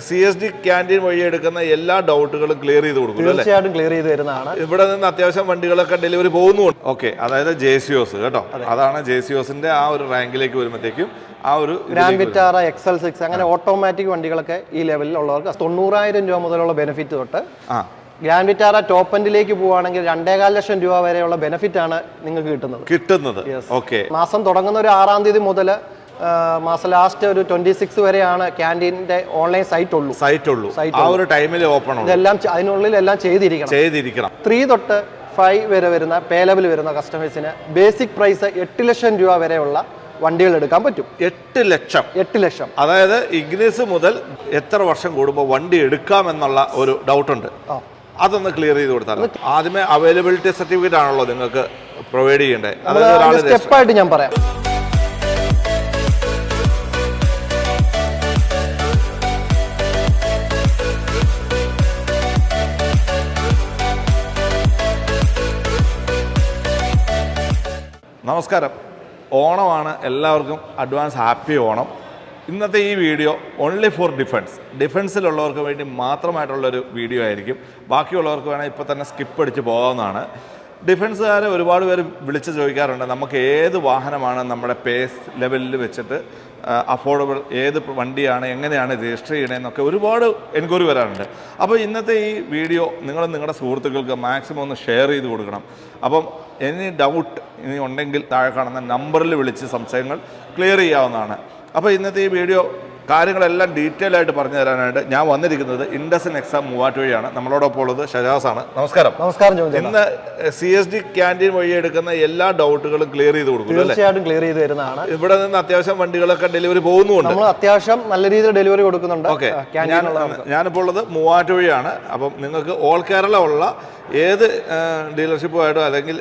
C S D canteen വഴി എടുക്കുന്ന എല്ലാ ഡൗട്ടുകളും ക്ലിയർ ചെയ്ത് കൊടുക്കും അല്ലേ? തീർച്ചയായിട്ടും ക്ലിയർ ചെയ്ത് തരുന്നതാണ്. ഇവിടെ നിന്ന് അത്യാവശ്യം വണ്ടികളൊക്കെ ഡെലിവറി പോകുന്നുണ്ട്. ഓക്കെ അതായത് ജെ സി ഒസ് കേട്ടോ. അതാണ് ജെ സി ഒസിന്റെ ആ ഒരു റാങ്കിലേക്ക് വരുമ്പോഴത്തേക്കും ആ ഒരു ഗ്രാൻഡ് വിറ്റാറ എക്സൽ സിക്സ് അങ്ങനെ ഓട്ടോമാറ്റിക് വണ്ടികളൊക്കെ ഈ ലെവലിൽ ഉള്ളവർക്ക് തൊണ്ണൂറായിരം രൂപ മുതലുള്ള ബെനിഫിറ്റ് തൊട്ട് ആ. ഗ്രാൻഡ് വിറ്റാറ ടോപ്പ് എൻഡിലേക്ക് പോവുകയാണെങ്കിൽ രണ്ടേകാൽ ലക്ഷം രൂപ വരെയുള്ള ബെനിഫിറ്റ് ആണ് നിങ്ങൾക്ക് കിട്ടുന്നത്. കിട്ടുന്നത്. ഓക്കെ മാസം തുടങ്ങുന്ന ഒരു ആറാം തീയതി മുതൽ മാസം ലാസ്റ്റ് ഒരു ട്വന്റി സിക്സ് വരെയാണ് ക്യാന്റീന്റെ ഓൺലൈൻ സൈറ്റ് ഉള്ളൂ സൈറ്റ് ഉള്ളൂ സൈറ്റ് ആ ഒരു ടൈമിൽ ഓപ്പൺ ഇതെല്ലാം അതിനുള്ളിൽ എല്ലാം ചെയ്തിരിക്കണം. ചെയ്തിരിക്കണം. ത്രീ തൊട്ട് ഫൈവ് വരെ വരുന്ന പേ ലെവൽ വരുന്ന കസ്റ്റമേഴ്സിന് ബേസിക് പ്രൈസ് എട്ട് ലക്ഷം രൂപ വരെയുള്ള വണ്ടികൾ എടുക്കാൻ പറ്റും. എട്ട് ലക്ഷം. എട്ട് ലക്ഷം. അതായത് ഇഗ്നിസ് മുതൽ എത്ര വർഷം കൂടുമ്പോൾ വണ്ടി എടുക്കാം എന്നുള്ള ഒരു ഡൗട്ട് ഉണ്ട്. അതൊന്ന് ക്ലിയർ ചെയ്ത് കൊടുത്താൽ ആദ്യമേ അവൈലബിലിറ്റി സർട്ടിഫിക്കറ്റ് ആണല്ലോ നിങ്ങൾക്ക് പ്രൊവൈഡ് ചെയ്യേണ്ടത്. സ്റ്റെപ്പായിട്ട് ഞാൻ പറയാം. നമസ്കാരം. ഓണമാണ്. എല്ലാവർക്കും അഡ്വാൻസ് ഹാപ്പി ഓണം. ഇന്നത്തെ ഈ വീഡിയോ ഓൺലി ഫോർ ഡിഫൻസ് ഡിഫൻസിലുള്ളവർക്ക് വേണ്ടി മാത്രമായിട്ടുള്ളൊരു വീഡിയോ ആയിരിക്കും. ബാക്കിയുള്ളവർക്ക് വേണമെങ്കിൽ ഇപ്പോൾ തന്നെ സ്കിപ്പ് അടിച്ച് പോകാവുന്നതാണ്. ഡിഫൻസുകാരെ ഒരുപാട് പേര് വിളിച്ച് ചോദിക്കാറുണ്ട്. നമുക്ക് ഏത് വാഹനമാണ് നമ്മുടെ പേസ് ലെവലിൽ വെച്ചിട്ട് അഫോർഡബിൾ ഏത് വണ്ടിയാണ് എങ്ങനെയാണ് രജിസ്റ്റർ ചെയ്യണതെന്നൊക്കെ ഒരുപാട് എൻക്വയറി വരാറുണ്ട്. അപ്പോൾ ഇന്നത്തെ ഈ വീഡിയോ നിങ്ങൾ നിങ്ങളുടെ സുഹൃത്തുക്കൾക്ക് മാക്സിമം ഒന്ന് ഷെയർ ചെയ്ത് കൊടുക്കണം. അപ്പം എനി ഡൗട്ട് ഇനി ഉണ്ടെങ്കിൽ താഴെ കാണുന്ന നമ്പറിൽ വിളിച്ച് സംശയങ്ങൾ ക്ലിയർ ചെയ്യാവുന്നതാണ്. അപ്പോൾ ഇന്നത്തെ ഈ വീഡിയോ കാര്യങ്ങളെല്ലാം ഡീറ്റെയിൽ ആയിട്ട് പറഞ്ഞു തരാനായിട്ട് ഞാൻ വന്നിരിക്കുന്നത് ഇൻഡസൻ എക്സാം മൂവാറ്റുവഴിയാണ് നമ്മളോടൊപ്പം ഉള്ളത് ആണ്. നമസ്കാരം. നമസ്കാരം ഇന്ന് സി എസ് ഡി ക്യാന്റീൻ വഴി എടുക്കുന്ന എല്ലാ ഡൗട്ടുകളും ക്ലിയർ ചെയ്ത് കൊടുക്കും തീർച്ചയായിട്ടും ക്ലിയർ ചെയ്ത് തരുന്നതാണ്. ഇവിടെ നിന്ന് അത്യാവശ്യം വണ്ടികളൊക്കെ ഡെലിവറി പോകുന്നുണ്ട്. നമ്മൾ അത്യാവശ്യം നല്ല രീതിയിൽ ഡെലിവറി കൊടുക്കുന്നുണ്ട് ഓക്കെ ഞാനിപ്പോൾ ഉള്ളത് മൂവാറ്റുവഴിയാണ് അപ്പം നിങ്ങൾക്ക് ഓൾ കേരള ഉള്ള ഏത് ഡീലർഷിപ്പുമായിട്ടോ അല്ലെങ്കിൽ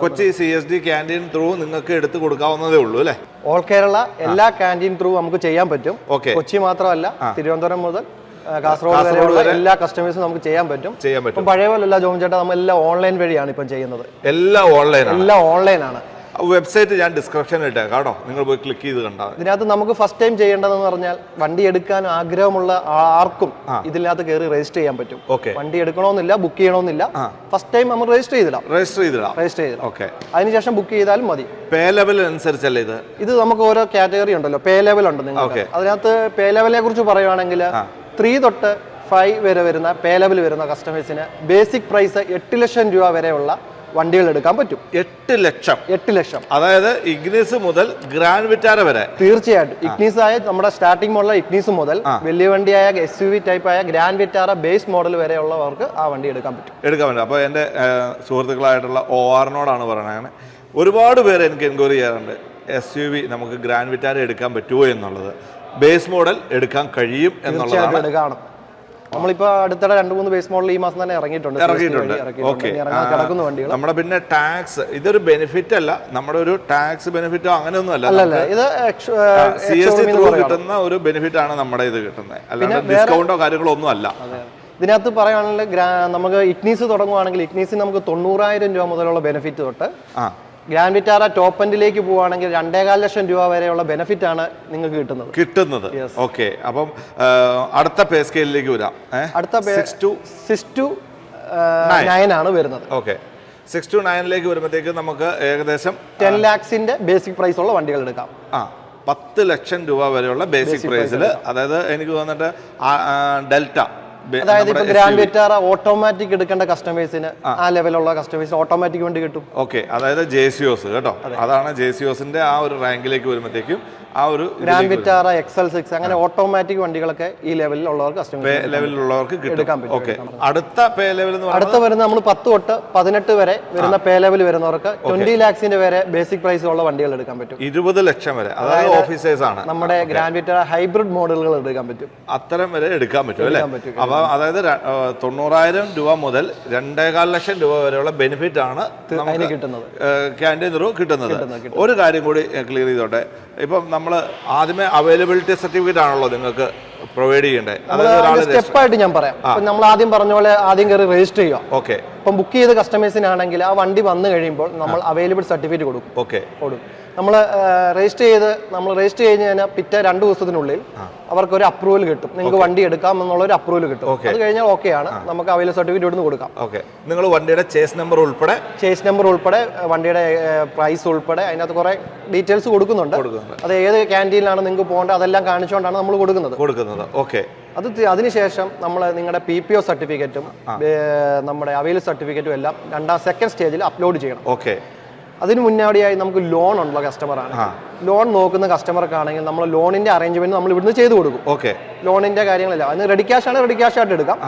Kochi C S D canteen through നിങ്ങൾക്ക് എടുത്ത് കൊടുക്കാവുന്നതേ ഉള്ളൂ അല്ലേ? ഓൾ കേരള എല്ലാ ക്യാന്റീൻ ത്രൂ നമുക്ക് ചെയ്യാൻ പറ്റും. കൊച്ചി മാത്രമല്ല തിരുവനന്തപുരം മുതൽ കാസർഗോഡ് വരെയുള്ള എല്ലാ കസ്റ്റമേഴ്സും നമുക്ക് ചെയ്യാൻ പറ്റും. ചെയ്യാൻ പറ്റും. പഴയ പോലെ എല്ലാ ജോമിച്ചേട്ടാ ചേട്ടാ നമ്മളെല്ലാം ഓൺലൈൻ വഴിയാണ് ഇപ്പം ചെയ്യുന്നത്. എല്ലാം ഓൺലൈൻ എല്ലാം ഓൺലൈൻ ആണ്. വെബ്സൈറ്റ് ഞാൻ ഡിസ്ക്രിപ്ഷൻ ഇട്ടേ കേട്ടോ. നിങ്ങൾ പോയി ക്ലിക്ക് ചെയ്ത് കണ്ടാൽ മതി. ഇതിനകത്ത് നമുക്ക് ഫസ്റ്റ് ടൈം ചെയ്യേണ്ടതെന്ന് പറഞ്ഞാൽ വണ്ടി എടുക്കാൻ ആഗ്രഹമുള്ള ആ- ആർക്കും ഇതിനകത്ത് കയറി രജിസ്റ്റർ ചെയ്യാൻ പറ്റും. ഓക്കെ വണ്ടി എടുക്കണമെന്നില്ല ബുക്ക് ചെയ്യണമെന്നില്ല. ഫസ്റ്റ് ടൈം നമ്മൾ രജിസ്റ്റർ ചെയ്തിടാം. രജിസ്റ്റർ ചെയ്തിടാം. രജിസ്റ്റർ ചെയ്തിടാം. ഓക്കെ അതിനുശേഷം ബുക്ക് ചെയ്താലും മതി. പേ ലെവൽ അനുസരിച്ചല്ലേ ഇത്? ഇത് നമുക്ക് ഓരോ കാറ്റഗറി ഉണ്ടല്ലോ. പേ ലെവൽ ഉണ്ട് നിങ്ങൾക്ക് Okay. അതിനകത്ത് പേ ലെവലിനെ കുറിച്ച് പറയുവാണെങ്കിൽ ത്രീ തൊട്ട് ഫൈവ് വരെ വരുന്ന പേ ലെവൽ വരുന്ന കസ്റ്റമേഴ്സിന് ബേസിക് പ്രൈസ് എട്ട് ലക്ഷം രൂപ വരെയുള്ള വണ്ടികൾ എടുക്കാൻ പറ്റും. എട്ട് ലക്ഷം. എട്ട് ലക്ഷം. അതായത് ഇഗ്നിസ് മുതൽ ഗ്രാൻഡ് വിറ്റാര വരെ. തീർച്ചയായിട്ടും. ഇഗ്നീസ് ആയ നമ്മുടെ സ്റ്റാർട്ടിംഗ് മോഡൽ ഇഗ്നീസ് മുതൽ വലിയ വണ്ടിയായ എസ് യു വി ടൈപ്പ് ആയ ഗ്രാൻഡ് വിറ്റാര ബേസ് മോഡൽ വരെയുള്ളവർക്ക് ആ വണ്ടി എടുക്കാൻ പറ്റും. എടുക്കാൻ പറ്റും. അപ്പോൾ എന്റെ സുഹൃത്തുക്കളായിട്ടുള്ള ഒ ആറിനോടാണ് പറയുന്നത് ഒരുപാട് പേര് എനിക്ക് എൻക്വയറി ചെയ്യാറുണ്ട്. എസ് യു വി നമുക്ക് ഗ്രാൻഡ് വിറ്റാര എടുക്കാൻ പറ്റുമോ എന്നുള്ളത്. ബേസ് മോഡൽ എടുക്കാൻ കഴിയും എന്നുള്ളതാണ് നമ്മളിപ്പോ അടുത്തിടെ രണ്ട് മൂന്ന് ബേസ് മോഡൽ ഈ മാസം തന്നെ ഇറങ്ങിയിട്ടുണ്ട്. ഇറങ്ങിയിട്ടുണ്ട്. ഓക്കെ കിടക്കുന്ന വണ്ടികൾ. നമ്മുടെ പിന്നെ ടാക്സ് ഇതൊരു ബെനിഫിറ്റ് അല്ല. നമ്മുടെ ഒരു ടാക്സ് ബെനിഫിറ്റോ അങ്ങനെയൊന്നും അല്ല. അല്ല ഇത് സി എസ് ടി ത്രൂ കിട്ടുന്ന ഒരു ബെനിഫിറ്റ് ആണ് നമ്മുടെ ഇത് കിട്ടുന്നത്. അല്ലാതെ ഡിസ്കൗണ്ടോ കാര്യങ്ങളോ ഒന്നും അല്ല. ഇതിനകത്ത് പറയുകയാണെങ്കിൽ നമുക്ക് ഇഗ്നീസ് തുടങ്ങുവാണെങ്കിൽ ഇഗ്നീസിന് നമുക്ക് തൊണ്ണൂറായിരം രൂപ മുതലുള്ള ബെനിഫിറ്റ് തൊട്ട് ആ. ഗ്രാൻഡ് വിറ്റാറ ടോപ്പ് എൻഡിലേക്ക് പോവുകയാണെങ്കിൽ രണ്ടേകാൽ ലക്ഷം രൂപ വരെയുള്ള ബെനിഫിറ്റ് ആണ് നിങ്ങൾക്ക് കിട്ടുന്നത്. കിട്ടുന്നത്. ഓക്കെ അപ്പം അടുത്ത പേ സ്കെയിലേക്ക് വരാം. അടുത്ത സിക്സ് ടു നയൻ ആണ് വരുന്നത്. ഓക്കെ സിക്സ് ടു നയനിലേക്ക് വരുമ്പോഴത്തേക്ക് നമുക്ക് ഏകദേശം ടെൻ ലാക്സിന്റെ ബേസിക് പ്രൈസ് ഉള്ള വണ്ടികൾ എടുക്കാം. ആ പത്ത് ലക്ഷം രൂപ വരെയുള്ള ബേസിക് പ്രൈസിൽ അതായത് എനിക്ക് തോന്നിട്ട് ഡെൽറ്റ. അതായത് ഇപ്പൊ ഗ്രാൻഡ് വിറ്റാറ ഓട്ടോമാറ്റിക് എടുക്കേണ്ട കസ്റ്റമേഴ്സിന് ആ. ലെവലുള്ള കസ്റ്റമേഴ്സിന് ഓട്ടോമാറ്റിക് വണ്ടി കിട്ടും. ഓക്കെ അതായത് ജെ സി ഒസ് കേട്ടോ അതാണ് ജെ സി ഒസിന്റെ ആ ഒരു റാങ്കിലേക്ക് വരുമ്പോഴത്തേക്കും ആ ഒരു ഗ്രാൻഡ് വിറ്റാറ എക്സൽ സിക്സ് അങ്ങനെ ഓട്ടോമാറ്റിക് വണ്ടികളൊക്കെ ഈ ലെവലിൽ ഉള്ളവർക്ക് കസ്റ്റമേഴ്സ് ലെവലിലുള്ളവർക്ക് എടുക്കാൻ പറ്റും, ഓക്കെ. അടുത്ത പേ ലെവൽ അടുത്ത വരുന്ന നമ്മൾ പത്ത് തൊട്ട് പതിനെട്ട് വരെ വരുന്ന പേ ലെവൽ വരുന്നവർക്ക് ട്വന്റി ലാക്സിന്റെ വരെ ബേസിക് പ്രൈസ് ഉള്ള വണ്ടികൾ എടുക്കാൻ പറ്റും. ഇരുപത് ലക്ഷം വരെ അതായത് ഓഫീസേഴ്സ് ആണ്. നമ്മുടെ ഗ്രാൻഡ് വിറ്റാറ ഹൈബ്രിഡ് മോഡലുകൾ എടുക്കാൻ പറ്റും. അത്തരം വരെ എടുക്കാൻ പറ്റും അല്ലേ? എടുക്കാൻ പറ്റും, അപ്പൊ അതായത് തൊണ്ണൂറായിരം രൂപ മുതൽ രണ്ടേകാൽ ലക്ഷം രൂപ വരെയുള്ള ബെനിഫിറ്റ് ആണ് അതിന് കിട്ടുന്നത്. ക്യാന്റീൻ ത്രൂ കിട്ടുന്നത്. ഒരു കാര്യം കൂടി ക്ലിയർ ചെയ്തോട്ടെ. ഇപ്പം നമ്മൾ ആദ്യമേ അവൈലബിലിറ്റി സർട്ടിഫിക്കറ്റ് ആണല്ലോ നിങ്ങൾക്ക് പ്രൊവൈഡ് ചെയ്യേണ്ടത്. സ്റ്റെപ്പായിട്ട് ഞാൻ പറയാം. നമ്മൾ ആദ്യം പറഞ്ഞ പോലെ ആദ്യം കയറി രജിസ്റ്റർ ചെയ്യുക. ഓക്കെ അപ്പം ബുക്ക് ചെയ്ത കസ്റ്റമേഴ്സിനാണെങ്കിൽ ആ വണ്ടി വന്നു കഴിയുമ്പോൾ നമ്മൾ അവൈലബിൾ സർട്ടിഫിക്കറ്റ് കൊടുക്കും. ഓക്കെ കൊടുക്കും. നമ്മൾ രജിസ്റ്റർ ചെയ്ത് നമ്മൾ രജിസ്റ്റർ കഴിഞ്ഞ് കഴിഞ്ഞാൽ പിറ്റേ രണ്ട് ദിവസത്തിനുള്ളിൽ അവർക്ക് ഒരു അപ്രൂവൽ കിട്ടും. നിങ്ങൾക്ക് വണ്ടി എടുക്കാം എന്നുള്ള ഒരു അപ്രൂവൽ കിട്ടും അത് കഴിഞ്ഞാൽ ഓക്കെയാണ് നമുക്ക് അവൈലബിൾ സർട്ടിഫിക്കറ്റ് ഇവിടുന്ന് കൊടുക്കാം. ഓക്കെ നിങ്ങൾ വണ്ടിയുടെ ചേസ് നമ്പർ ഉൾപ്പെടെ? ചേസ് നമ്പർ ഉൾപ്പെടെ വണ്ടിയുടെ പ്രൈസ് ഉൾപ്പെടെ അതിനകത്ത് കുറെ ഡീറ്റെയിൽസ് കൊടുക്കുന്നുണ്ട്. അത് ഏത് ക്യാന്റീനിലാണ് നിങ്ങൾക്ക് പോകേണ്ടത് അതെല്ലാം കാണിച്ചുകൊണ്ടാണ് നമ്മൾ കൊടുക്കുന്നത്. കൊടുക്കുന്നത്. ഓക്കെ അത് അതിനുശേഷം നമ്മൾ നിങ്ങളുടെ പി പി ഒ സർട്ടിഫിക്കറ്റും നമ്മുടെ അവൈലബിൾ സർട്ടിഫിക്കറ്റും എല്ലാം രണ്ടാം സെക്കൻഡ് സ്റ്റേജിൽ അപ്ലോഡ് ചെയ്യണം. ഓക്കെ അതിന് മുന്നോടിയായി നമുക്ക് ലോൺ ഉള്ള കസ്റ്റമറാണ് ലോൺ നോക്കുന്ന കസ്റ്റമർക്കാണെങ്കിൽ നമ്മൾ ലോണിന്റെ അറേഞ്ച്മെന്റ് നമ്മൾ ഇവിടുന്ന് ചെയ്തു കൊടുക്കും. ഓക്കെ. ലോണിന്റെ കാര്യങ്ങളല്ല. അതിന് റെഡി ക്യാഷ് ആണ് റെഡി ക്യാഷ് ആയിട്ട് എടുക്കാം.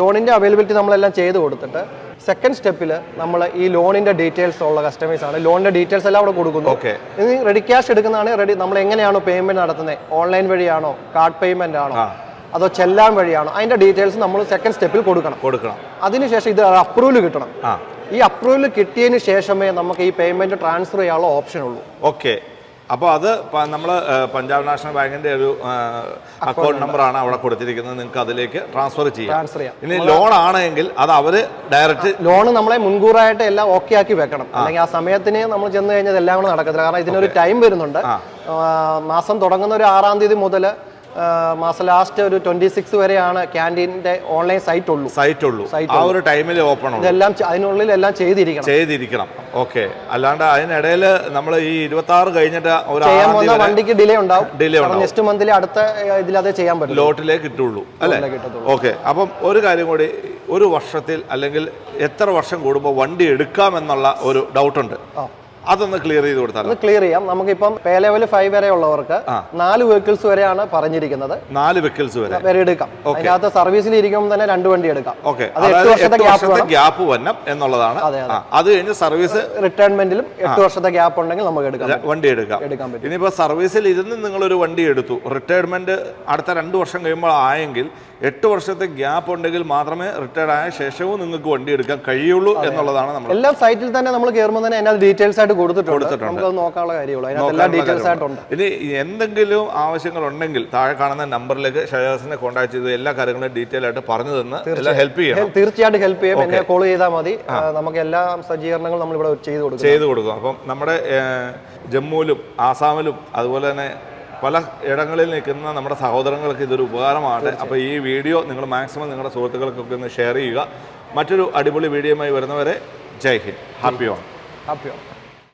ലോണിന്റെ അവൈലബിലിറ്റി നമ്മളെല്ലാം ചെയ്ത് കൊടുത്തിട്ട് സെക്കൻഡ് സ്റ്റെപ്പിൽ നമ്മൾ ഈ ലോണിന്റെ ഡീറ്റെയിൽസ് ഉള്ള കസ്റ്റമേഴ്സ് ആണ്. ലോണിന്റെ ഡീറ്റെയിൽസ് എല്ലാം അവിടെ കൊടുക്കുന്നു. ഓക്കെ. ഇനി റെഡി ക്യാഷ് എടുക്കുന്നതാണ് റെഡി നമ്മൾ എങ്ങനെയാണോ പേയ്മെന്റ് നടത്തുന്നത് ഓൺലൈൻ വഴിയാണോ? കാർഡ് പേയ്മെന്റ് ആണോ? അതോ ചെല്ലാൻ വഴിയാണോ? അതിന്റെ ഡീറ്റെയിൽസ് നമ്മൾ സെക്കൻഡ് സ്റ്റെപ്പിൽ കൊടുക്കണം. കൊടുക്കണം. അതിനുശേഷം ഇത് അപ്രൂവൽ കിട്ടണം. ഈ അപ്രൂവൽ കിട്ടിയതിന് ശേഷമേ നമുക്ക് ഈ പേയ്മെന്റ് ട്രാൻസ്ഫർ ചെയ്യാനുള്ള ഓപ്ഷൻ ഉള്ളൂ. ഓക്കെ അപ്പോൾ അത് നമ്മൾ പഞ്ചാബ് നാഷണൽ ബാങ്കിന്റെ ഒരു അക്കൗണ്ട് നമ്പറാണ് അവിടെ കൊടുത്തിരിക്കുന്നത്. നിങ്ങൾക്ക് അതിലേക്ക് ട്രാൻസ്ഫർ ചെയ്യാം. ട്രാൻസ്ഫർ ചെയ്യാം. ഇനി ലോൺ ആണെങ്കിൽ അത് അവർ ഡയറക്റ്റ് ലോൺ നമ്മളെ മുൻകൂറായിട്ട് എല്ലാം ഓക്കെ ആക്കി വെക്കണം. അല്ലെങ്കിൽ ആ സമയത്തിന് നമ്മൾ ചെന്ന് കഴിഞ്ഞാൽ എല്ലാം കൂടെ നടക്കത്തില്ല. കാരണം ഇതിനൊരു ടൈം വരുന്നുണ്ട്. ആ. മാസം തുടങ്ങുന്ന ഒരു ആറാം തീയതി മുതൽ മാസം ലാസ്റ്റ് ഒരു ട്വന്റി സിക്സ് വരെയാണ് ക്യാന്റീന്റെ ഓൺലൈൻ സൈറ്റ് ഉള്ളൂ സൈറ്റ് ഉള്ളൂ ആ ഒരു ടൈമിൽ ഓപ്പൺ ഇതെല്ലാം അതിനുള്ളിൽ എല്ലാം ചെയ്തിരിക്കണം. ചെയ്തിരിക്കണം. ഓക്കെ അല്ലാണ്ട് അതിനിടയിൽ നമ്മൾ ഈ ഇരുപത്തി ആറ് കഴിഞ്ഞിട്ട് ഒരു വണ്ടിക്ക് ഡിലേ ഉണ്ടാവും. ഡിലേ ഉണ്ടാവും. നെക്സ്റ്റ് മന്തിൽ അടുത്ത ഇതിൽ അതേ ചെയ്യാൻ പറ്റും ലോട്ടിലേ കിട്ടുള്ളൂ. അല്ലേ? ഓക്കെ അപ്പം ഒരു കാര്യം കൂടി ഒരു വർഷത്തിൽ അല്ലെങ്കിൽ എത്ര വർഷം കൂടുമ്പോൾ വണ്ടി എടുക്കാമെന്നുള്ള ഒരു ഡൗട്ടുണ്ട്. അതൊന്ന് ക്ലിയർ ചെയ്ത് കൊടുത്താൽ അത് ക്ലിയർ ചെയ്യാം. നമുക്കിപ്പം പേ ലെവൽ ഫൈവ് വരെ ഉള്ളവർക്ക് നാല് വെഹിക്കിൾസ് വരെയാണ് പറഞ്ഞിരിക്കുന്നത്. നാല് വെഹിക്കിൾസ് വരെ. വരെ എടുക്കാം. അതിനകത്ത് സർവീസിൽ ഇരിക്കുമ്പോൾ തന്നെ രണ്ട് വണ്ടി എടുക്കാം. ഓക്കെ അത് എട്ട് വർഷത്തെ. ഗ്യാപ്പ് വന്നം എന്നുള്ളതാണ്. അതെ, കഴിഞ്ഞ് സർവീസ് റിട്ടയർമെന്റിലും എട്ട് വർഷത്തെ ഗ്യാപ്പ് ഉണ്ടെങ്കിൽ നമുക്ക് എടുക്കാം. വണ്ടി എടുക്കാം. എടുക്കാൻ പറ്റും. ഇനിയിപ്പോൾ സർവീസിൽ ഇരുന്ന് നിങ്ങൾ ഒരു വണ്ടി എടുത്തു. റിട്ടയർമെന്റ് അടുത്ത രണ്ട് വർഷം കഴിയുമ്പോൾ ആയെങ്കിൽ എട്ട് വർഷത്തെ ഗ്യാപ്പ് ഉണ്ടെങ്കിൽ മാത്രമേ റിട്ടയർഡ് ആയ ശേഷവും നിങ്ങൾക്ക് വണ്ടി എടുക്കാൻ കഴിയുള്ളൂ എന്നുള്ളതാണ് നമ്മൾ എല്ലാ സൈറ്റിൽ തന്നെ നമ്മൾ കയറുമ്പോൾ തന്നെ അതിനകത്ത് ഡീറ്റെയിൽസ് ആയിട്ട് കൊടുത്തിട്ടുണ്ട്. നോക്കാനുള്ള കാര്യമുള്ളൂ. അതിനകത്ത് എല്ലാ ഡീറ്റെയിൽസ് ആയിട്ടുണ്ട്. ഇനി എന്തെങ്കിലും ആവശ്യങ്ങൾ ഉണ്ടെങ്കിൽ താഴെ കാണുന്ന നമ്പറിലേക്ക് ഷെയർസിനെ കോൺടാക്ട് ചെയ്ത് എല്ലാ കാര്യങ്ങളും ഡീറ്റെയിൽ ആയിട്ട് പറഞ്ഞു തന്ന് എല്ലാം ഹെൽപ്പ് ചെയ്യാം തീർച്ചയായിട്ടും ഹെൽപ്പ് ചെയ്യും. എന്നെ കോൾ ചെയ്താൽ മതി. നമുക്ക് എല്ലാ സജ്ജീകരണങ്ങളും നമ്മൾ ഇവിടെ ചെയ്തു കൊടുക്കും ചെയ്തു കൊടുക്കും. അപ്പം നമ്മുടെ ജമ്മുവിലും ആസാമിലും അതുപോലെ തന്നെ പല ഇടങ്ങളിൽ നിൽക്കുന്ന നമ്മുടെ സഹോദരങ്ങൾക്ക് ഇതൊരു ഉപകാരമാണ്. അപ്പോൾ ഈ വീഡിയോ നിങ്ങൾ മാക്സിമം നിങ്ങളുടെ സുഹൃത്തുക്കൾക്കൊക്കെ ഒന്ന് ഷെയർ ചെയ്യുക. മറ്റൊരു അടിപൊളി വീഡിയോയുമായി വരുന്നവരെ ജയ് ഹിന്ദ്. ഹാപ്പി ഓൺ ഹാപ്പിയാണ്